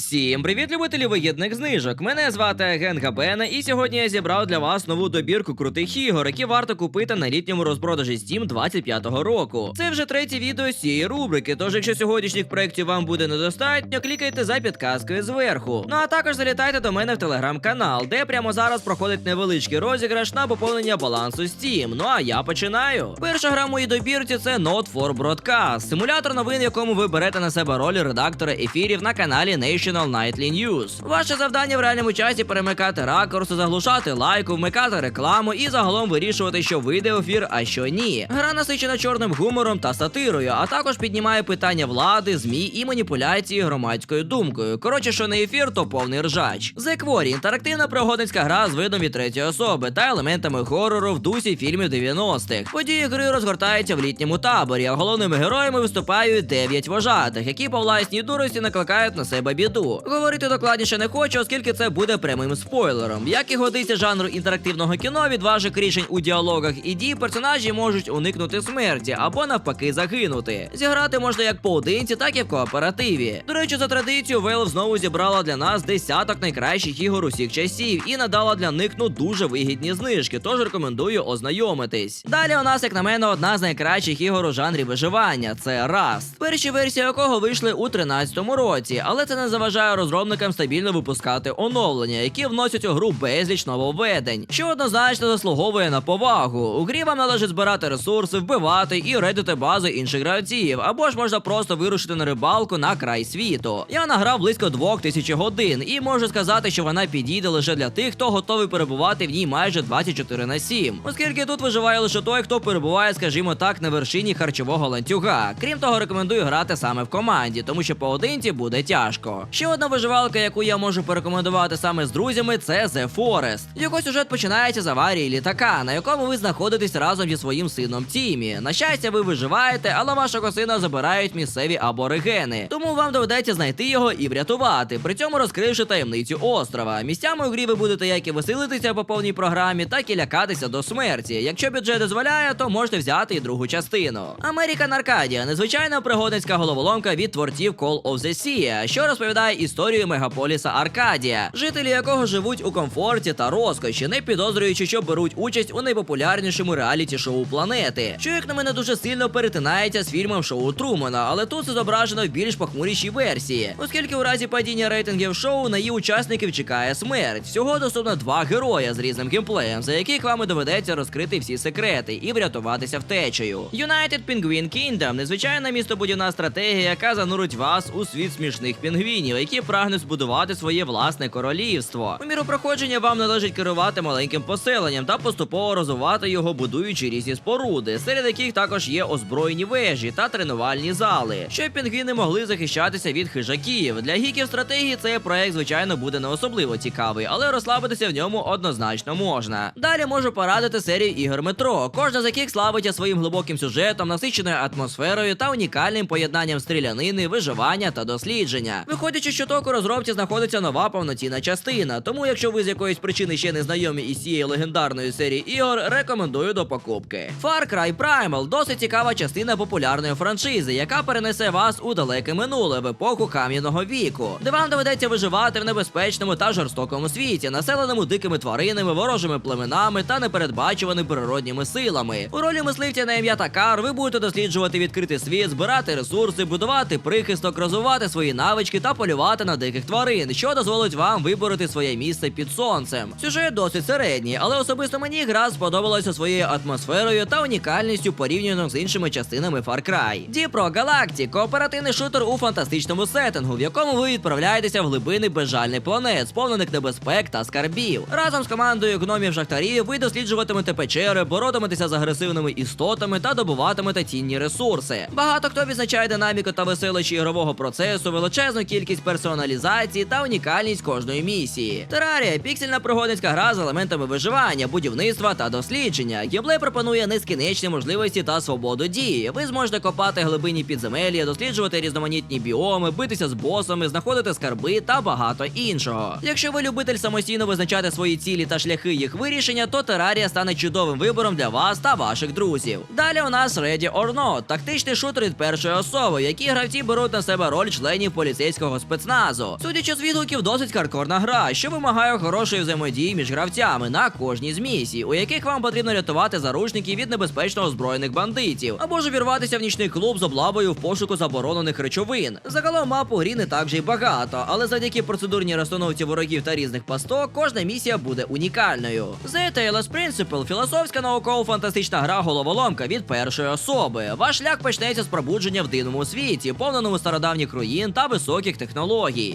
Всім привіт, любителі вигідних знижок. Мене звати Агент Габена, і сьогодні я зібрав для вас нову добірку крутих ігор, які варто купити на літньому розпродажі Steam 25-го року. Це вже третє відео з цієї рубрики. Тож, якщо сьогоднішніх проєктів вам буде недостатньо, клікайте за підказкою зверху. Ну а також залітайте до мене в телеграм-канал, де прямо зараз проходить невеличкий розіграш на поповнення балансу Steam. Ну а я починаю. Перша гра в моїй добірці це Not for Broadcast, симулятор новин, в якому ви берете на себе роль редактора ефірів на каналі National Nightly News. Ваше завдання в реальному часі перемикати ракурси, заглушати лайку, вмикати рекламу і загалом вирішувати, що вийде ефір, а що ні. Гра насичена чорним гумором та сатирою, а також піднімає питання влади, змі і маніпуляції громадською думкою. Коротше, що не ефір, то повний ржач. The Quarry – інтерактивна пригодницька гра з видом від третьої особи та елементами хорору в дусі фільмів 90-х. Події гри розгортаються в літньому таборі, а головними героями виступають дев'ять вожатих, які по власній дурості накликають на себе біду. Говорити докладніше не хочу, оскільки це буде прямим спойлером. Як і годиться жанру інтерактивного кіно, від ваших рішень у діалогах і дій персонажі можуть уникнути смерті або навпаки загинути. Зіграти можна як поодинці, так і в кооперативі. До речі, за традицією Valve знову зібрала для нас десяток найкращих ігор усіх часів і надала для них ну дуже вигідні знижки, тож рекомендую ознайомитись. Далі у нас, як на мене, одна з найкращих ігор у жанрі виживання це Rust. Перші версії якого вийшли у 13-му році, але це не заважає розробникам стабільно випускати оновлення, які вносять у гру безліч нововведень, що однозначно заслуговує на повагу. У грі вам належить збирати ресурси, вбивати і рейдити бази інших гравців, або ж можна просто вирушити на рибалку на край світу. Я награв близько двох тисяч годин і можу сказати, що вона підійде лише для тих, хто готовий перебувати в ній майже 24 на 7. Оскільки тут виживає лише той, хто перебуває, скажімо так, на вершині харчового ланцюга. Крім того, рекомендую грати саме в команді, тому що поодинці буде тяжко. Ще одна виживалка, яку я можу порекомендувати саме з друзями, це The Forest. Його сюжет починається з аварії літака, на якому ви знаходитесь разом зі своїм сином Тімі. На щастя, ви виживаєте, але вашого сина забирають місцеві аборигени. Тому вам доведеться знайти його і врятувати, при цьому розкривши таємницю острова. Місцями у грі ви будете як і веселитися по повній програмі, так і лякатися до смерті. Якщо бюджет дозволяє, то можете взяти і другу частину. American Arcadia – незвичайна пригодницька головоломка від творців Call of the Sea, що розповідає історію мегаполіса Аркадія, жителі якого живуть у комфорті та розкоші, не підозрюючи, що беруть участь у найпопулярнішому реаліті шоу планети, що як на мене дуже сильно перетинається з фільмом шоу Трумана, але тут це зображено в більш похмурішій версії, оскільки у разі падіння рейтингів шоу на її учасників чекає смерть. Всього доступно два героя з різним геймплеєм, за яких вам доведеться розкрити всі секрети і врятуватися втечею. United Penguin Kingdom – незвичайна містобудівна стратегія, яка занурить вас у світ смішних пінгвінів, які прагнуть збудувати своє власне королівство. У міру проходження вам належить керувати маленьким поселенням та поступово розвивати його, будуючи різні споруди, серед яких також є озброєні вежі та тренувальні зали, щоб пінгвіни могли захищатися від хижаків. Для гіків стратегії цей проект, звичайно, буде не особливо цікавий, але розслабитися в ньому однозначно можна. Далі можу порадити серію ігор метро, кожна з яких славиться своїм глибоким сюжетом, насиченою атмосферою та унікальним поєднанням стрілянини, виживання та дослідження. Виходячи, що току розробці знаходиться нова повноцінна частина. Тому, якщо ви з якоїсь причини ще не знайомі із цією легендарною серії ігор, рекомендую до покупки. Far Cry Primal досить цікава частина популярної франшизи, яка перенесе вас у далеке минуле в епоху кам'яного віку, де вам доведеться виживати в небезпечному та жорстокому світі, населеному дикими тваринами, ворожими племенами та непередбачуваними природніми силами. У ролі мисливця на ім'я Такар ви будете досліджувати відкритий світ, збирати ресурси, будувати прихисток, розвивати свої навички та полювати на диких тварин, що дозволить вам вибороти своє місце під сонцем. Сюжет досить середній, але особисто мені гра сподобалася своєю атмосферою та унікальністю порівняно з іншими частинами Far Cry. Діпро Galactic – кооперативний шутер у фантастичному сеттингу, в якому ви відправляєтеся в глибини безжальних планет, сповнених небезпек та скарбів. Разом з командою гномів шахтарів ви досліджуватимете печери, боротиметеся з агресивними істотами та добуватимете цінні ресурси. Багато хто відзначає динаміку та веселощі ігрового процесу, величезну кількість персоналізації та унікальність кожної місії. Терарія піксельна пригодницька гра з елементами виживання, будівництва та дослідження. Геймплей пропонує нескінченні можливості та свободу дії. Ви зможете копати глибинні підземелля, досліджувати різноманітні біоми, битися з босами, знаходити скарби та багато іншого. Якщо ви любитель самостійно визначати свої цілі та шляхи їх вирішення, то Терарія стане чудовим вибором для вас та ваших друзів. Далі у нас Ready or Not – тактичний шутер від першої особи, в якій гравці беруть на себе роль членів поліцейського спецназу. Судячи з відгуків, досить хардкорна гра, що вимагає хорошої взаємодії між гравцями на кожній з місій, у яких вам потрібно рятувати заручників від небезпечно озброєних бандитів, або ж увірватися в нічний клуб з облавою в пошуку заборонених речовин. Загалом мап у грі не так же й багато, але завдяки процедурній розстановці ворогів та різних пасток, кожна місія буде унікальною. The Talos Principle – філософська науково-фантастична гра головоломка від першої особи. Ваш шлях почнеться з пробудження в дивному світі, повненому стародавніх руїн та високих технологій.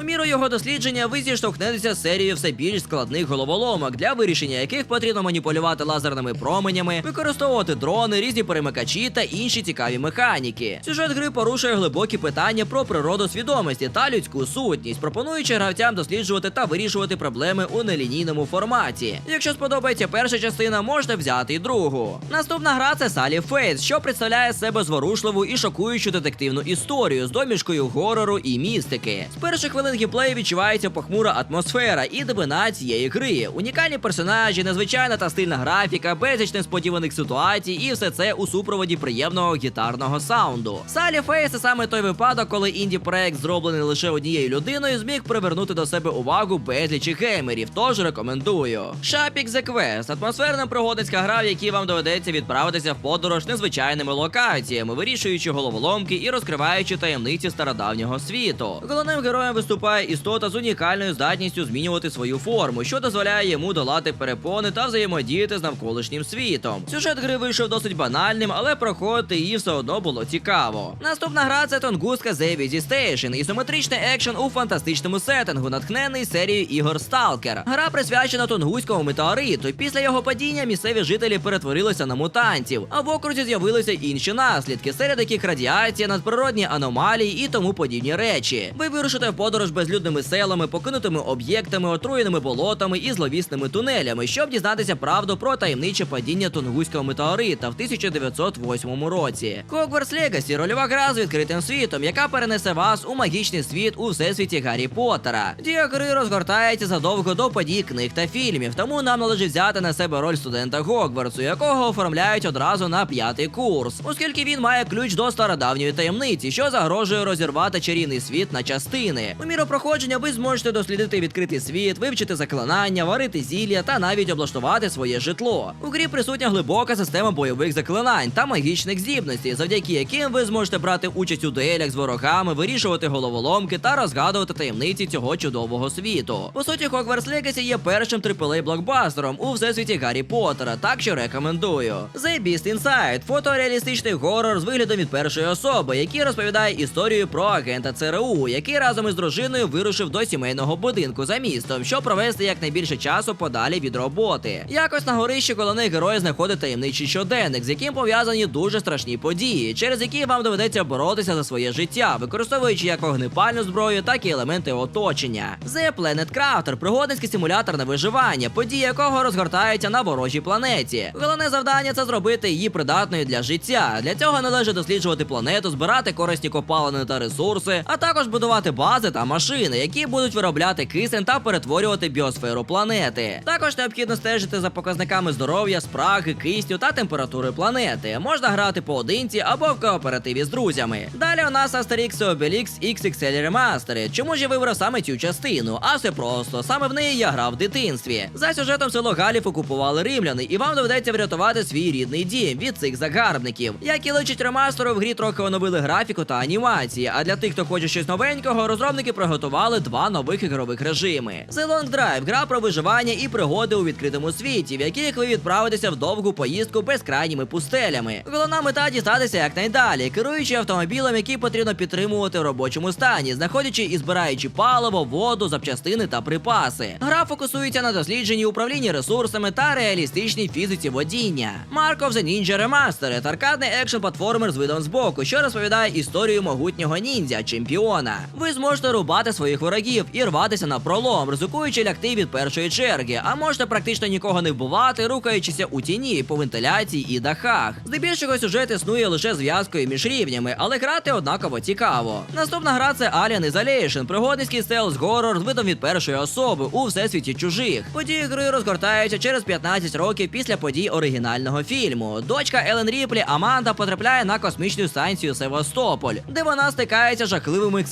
У міру його дослідження ви зіштовхнетеся з серією все більш складних головоломок, для вирішення яких потрібно маніпулювати лазерними променями, використовувати дрони, різні перемикачі та інші цікаві механіки. Сюжет гри порушує глибокі питання про природу свідомості та людську сутність, пропонуючи гравцям досліджувати та вирішувати проблеми у нелінійному форматі. Якщо сподобається перша частина, можете взяти і другу. Наступна гра це Sally Fates, що представляє себе зворушливу і шокуючу детективну історію з домішкою горору і містики. З перших хвилин геймплею відчувається похмура атмосфера і дивина цієї гри. Унікальні персонажі, незвичайна та стильна графіка, безліч несподіваних ситуацій, і все це у супроводі приємного гітарного саунду. Sally Fates – це саме той випадок, коли інді проект, зроблений лише однією людиною, зміг привернути до себе увагу безлічі геймерів. Тож рекомендую. Шапік The Quest – атмосферна пригодницька гра, в якій вам доведеться відправитися в подорож незвичайними локаціями, вирішуючи головоломки і розкриваючи таємниці стародавнього світу. Головним героєм виступає істота з унікальною здатністю змінювати свою форму, що дозволяє йому долати перепони та взаємодіяти з навколишнім світом. Сюжет гри вийшов досить банальним, але проходити її все одно було цікаво. Наступна гра це Тонгуска The Busy Station, ізометричний екшен у фантастичному сеттингу, натхнений серією ігор Stalker. Гра присвячена Тонгуському метеориту. Після його падіння місцеві жителі перетворилися на мутантів, а в окрузі з'явилися інші наслідки, серед яких радіація, надприродні аномалії і тому подібні речі. Ви вирушите в подорож безлюдними селами, покинутими об'єктами, отруєними болотами і зловісними тунелями, щоб дізнатися правду про таємниче падіння Тунгуського метеорита в 1908 році. Hogwarts Legacy – рольова гра з відкритим світом, яка перенесе вас у магічний світ у всесвіті Гаррі Поттера. Дія гри розгортається задовго до подій книг та фільмів, тому нам належить взяти на себе роль студента Гогвартсу, якого оформляють одразу на п'ятий курс, оскільки він має ключ до стародавньої таємниці, що загрожує розірвати чарівний світ на частини. У міру проходження ви зможете дослідити відкритий світ, вивчити заклинання, варити зілля та навіть облаштувати своє житло. У грі присутня глибока система бойових заклинань та магічних здібностей, завдяки яким ви зможете брати участь у дуелях з ворогами, вирішувати головоломки та розгадувати таємниці цього чудового світу. По суті, Hogwarts Legacy є першим AAA блокбастером у всесвіті Гаррі Поттера, так що рекомендую. The Beast Inside – фотореалістичний горор з виглядом від першої особи, який розповідає історію про агента ЦРУ, який разом із дружиною вирушив до сімейного будинку за містом, щоб провести якнайбільше часу подалі від роботи. Якось на горищі головний герой знаходить таємничий щоденник, з яким пов'язані дуже страшні події, через які вам доведеться боротися за своє життя, використовуючи як вогнепальну зброю, так і елементи оточення. The Planet Crafter – пригодницький симулятор на виживання, події якого розгортаються на ворожій планеті. Головне завдання це зробити її придатною для життя. Для цього належить досліджувати планету, збирати корисні копалини та ресурси, а також будувати бази та машини, які будуть виробляти кисень та перетворювати біосферу планети. Також необхідно стежити за показниками здоров'я, спраги, кисню та температури планети. Можна грати поодинці або в кооперативі з друзями. Далі у нас Asterix і Obelix XXL Remastered. Чому ж я вибрав саме цю частину? А все просто саме в неї я грав в дитинстві. За сюжетом село Галів окупували римляни, і вам доведеться врятувати свій рідний дім від цих загарбників. Як і личить ремастеру, в грі трохи оновили графіку та анімації. А для тих, хто хоче щось новенького, розробники приготували два нових ігрових режими: The Long Drive – гра про виживання і пригоди у відкритому світі, в яких ви відправитеся в довгу поїздку безкрайніми пустелями. Головна мета дістатися якнайдалі, керуючи автомобілем, який потрібно підтримувати в робочому стані, знаходячи і збираючи паливо, воду, запчастини та припаси. Гра фокусується на дослідженні, управлінні ресурсами та реалістичній фізиці водіння. Mark of the Ninja Remastered – аркадний екшн платформер з видом збоку, що розповідає історію могутнього ніндзя, чемпіона. Ви зможете рубати своїх ворогів і рватися на пролом, ризикуючи лягти від першої черги, а можете практично нікого не вбивати, рухаючися у тіні по вентиляції і дахах. Здебільшого сюжет існує лише зв'язкою між рівнями, але грати однаково цікаво. Наступна гра це Alien Isolation, пригодницький стелс горор з видом від першої особи у всесвіті чужих. Події гри розгортаються через 15 років після подій оригінального фільму. Дочка Елен Ріплі Аманда потрапляє на космічну станцію Севастополь, де вона стикається жахливими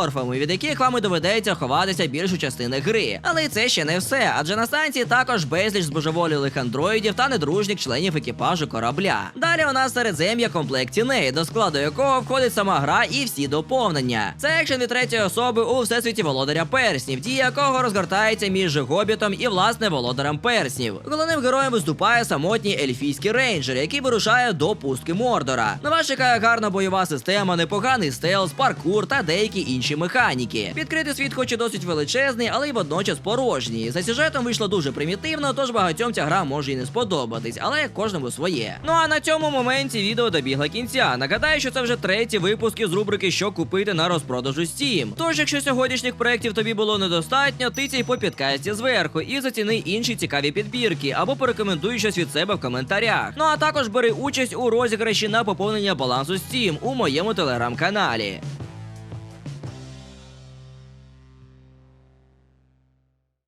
морфами, від яких вам і доведеться ховатися більшу частину гри. Але це ще не все, адже на станції також безліч збожеволілих андроїдів та недружніх членів екіпажу корабля. Далі у нас середзем'я комплект тіней, до складу якого входить сама гра і всі доповнення. Це екшен від третьої особи у всесвіті володаря перснів, дія якого розгортається між гобітом і власне володарем перснів. Головним героєм виступає самотній ельфійський рейнджер, який вирушає до пустки Мордора. На вас чекає гарна бойова система, непоганий стелс, паркур та деякі інші механіки. Відкритий світ, хоч і досить величезний, але й водночас порожній. За сюжетом вийшло дуже примітивно, тож багатьом ця гра може і не сподобатись, але кожному своє. Ну а на цьому моменті відео добігла кінця. Нагадаю, що це вже третій випуск із рубрики Що купити на розпродажу Steam. Тож, якщо сьогоднішніх проєктів тобі було недостатньо, тицяй по підкасті зверху і заціни інші цікаві підбірки або порекомендуй щось від себе в коментарях. Ну а також бери участь у розіграші на поповнення балансу Steam у моєму телеграм-каналі.